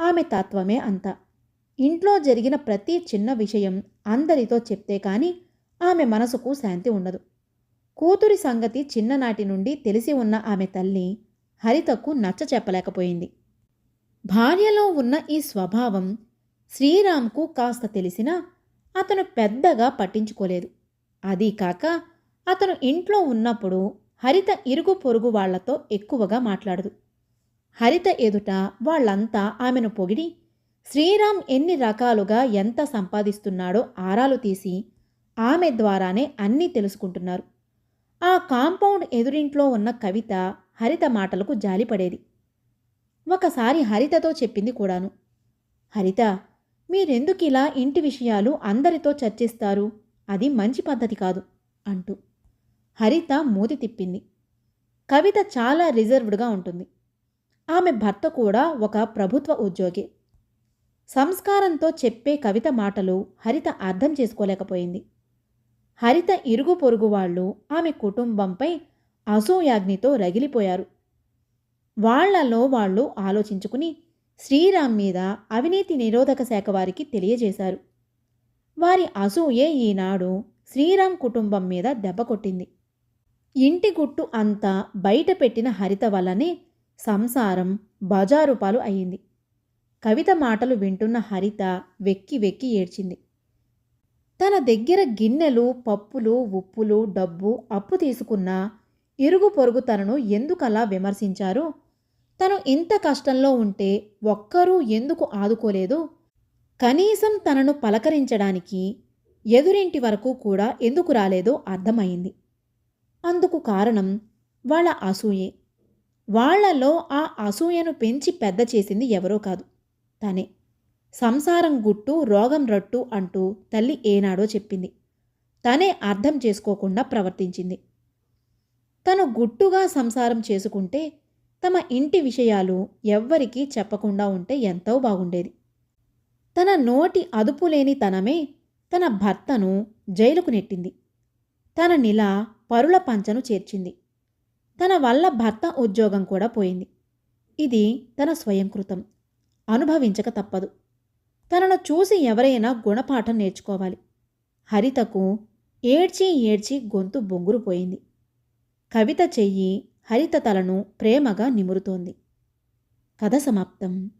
ఆమె తత్వమే అంత. ఇంట్లో జరిగిన ప్రతి చిన్న విషయం అందరితో చెప్తే కానీ ఆమె మనసుకు శాంతి ఉండదు. కూతురి సంగతి చిన్ననాటి నుండి తెలిసి ఉన్న ఆమె తల్లి హరితకు నచ్చ చెప్పలేకపోయింది. భార్యలో ఉన్న ఈ స్వభావం శ్రీరామ్కు కాస్త తెలిసినా అతను పెద్దగా పట్టించుకోలేదు. అదీ కాక అతను ఇంట్లో ఉన్నప్పుడు హరిత ఇరుగు పొరుగు వాళ్ళతో ఎక్కువగా మాట్లాడదు. హరిత ఎదుట వాళ్ళంతా ఆమెను పొగిడి శ్రీరామ్ ఎన్ని రకాలుగా ఎంత సంపాదిస్తున్నాడో ఆరాలు తీసి ఆమె ద్వారానే అన్నీ తెలుసుకుంటున్నారు. ఆ కాంపౌండ్ ఎదురింట్లో ఉన్న కవిత హరిత మాటలకు జాలిపడేది. ఒకసారి హరితతో చెప్పింది కూడాను హరిత మీరెందుకిలా ఇంటి విషయాలు అందరితో చర్చిస్తారు? అది మంచి పద్ధతి కాదు అంటూ. హరిత మూతి తిప్పింది. కవిత చాలా రిజర్వ్డ్గా ఉంటుంది. ఆమె భర్త కూడా ఒక ప్రభుత్వ ఉద్యోగి. సంస్కారంతో చెప్పే కవిత మాటలు హరిత అర్థం చేసుకోలేకపోయింది. హరిత ఇరుగు పొరుగు వాళ్ళు ఆమె కుటుంబంపై అసూయాగ్నితో రగిలిపోయారు. వాళ్ళలో వాళ్ళు ఆలోచించుకుని శ్రీరామ్ మీద అవినీతి నిరోధక శాఖ వారికి తెలియజేశారు. వారి అసూయే ఈనాడు శ్రీరామ్ కుటుంబం మీద దెబ్బ కొట్టింది. ఇంటి గుట్టు అంతా బయట పెట్టిన హరిత వల్లనే సంసారం బజారుపాలు అయింది కవిత మాటలు వింటున్న హరిత వెక్కి వెక్కి ఏడ్చింది. తన దగ్గర గిన్నెలు పప్పులు ఉప్పులు డబ్బు అప్పు తీసుకున్న ఇరుగు పొరుగు తనను ఎందుకలా విమర్శించారు? తను ఇంత కష్టంలో ఉంటే ఒక్కరూ ఎందుకు ఆదుకోలేదు? కనీసం తనను పలకరించడానికి ఎదురింటి వరకు కూడా ఎందుకు రాలేదో అర్థమైంది అందుకు కారణం వాళ్ళ అసూయే. వాళ్ళలో ఆ అసూయను పెంచి పెద్ద చేసింది ఎవరో కాదు తనే. సంసారం గుట్టు రోగం రట్టు అంటూ తల్లి ఏనాడో చెప్పింది. తనే అర్థం చేసుకోకుండా ప్రవర్తించింది. తను గుట్టుగా సంసారం చేసుకుంటే తమ ఇంటి విషయాలు ఎవ్వరికీ చెప్పకుండా ఉంటే ఎంతో బాగుండేది. తన నోటి అదుపులేని తనమే తన భర్తను జైలుకు నెట్టింది. తన నిల పరుల పంచను చేర్చింది. తన వల్ల భర్త ఉద్యోగం కూడా పోయింది. ఇది తన స్వయంకృతం. అనుభవించక తప్పదు. తనను చూసి ఎవరైనా గుణపాఠం నేర్చుకోవాలి. హరితకు ఏడ్చి ఏడ్చి గొంతు బొంగురుపోయింది కవిత చెయ్యి హరిత తలను ప్రేమగా నిమురుతోంది. కథ సమాప్తం.